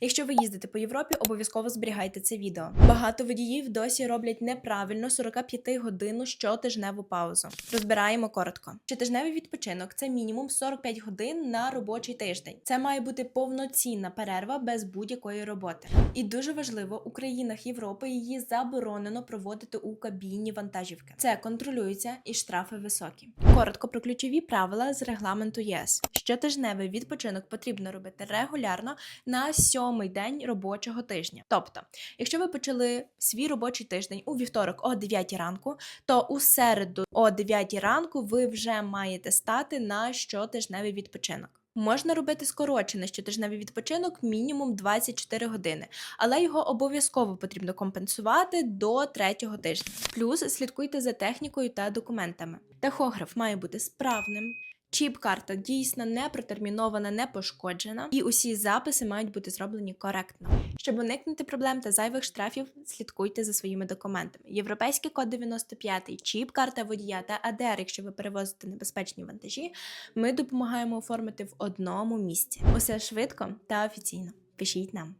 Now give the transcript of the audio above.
Якщо ви їздите по Європі, обов'язково зберігайте це відео. Багато водіїв досі роблять неправильно 45 годинну щотижневу паузу. Розбираємо коротко. Щотижневий відпочинок це мінімум 45 годин на робочий тиждень. Це має бути повноцінна перерва без будь-якої роботи. І дуже важливо, у країнах Європи її заборонено проводити у кабіні вантажівки. Це контролюється і штрафи високі. Коротко про ключові правила з регламенту ЄС. Щотижневий відпочинок потрібно робити регулярно на сьомий день робочого тижня. Тобто, якщо ви почали свій робочий тиждень у вівторок о 9 ранку, то у середу о 9 ранку ви вже маєте стати на щотижневий відпочинок. Можна робити скорочений щотижневий відпочинок мінімум 24 години, але його обов'язково потрібно компенсувати до третього тижня. Плюс слідкуйте за технікою та документами. Тахограф має бути справним. Чіп-карта дійсно не протермінована, не пошкоджена, і усі записи мають бути зроблені коректно. Щоб уникнути проблем та зайвих штрафів, слідкуйте за своїми документами. Європейський код 95, чіп-карта водія та АДР, якщо ви перевозите небезпечні вантажі, ми допомагаємо оформити в одному місці. Усе швидко та офіційно. Пишіть нам.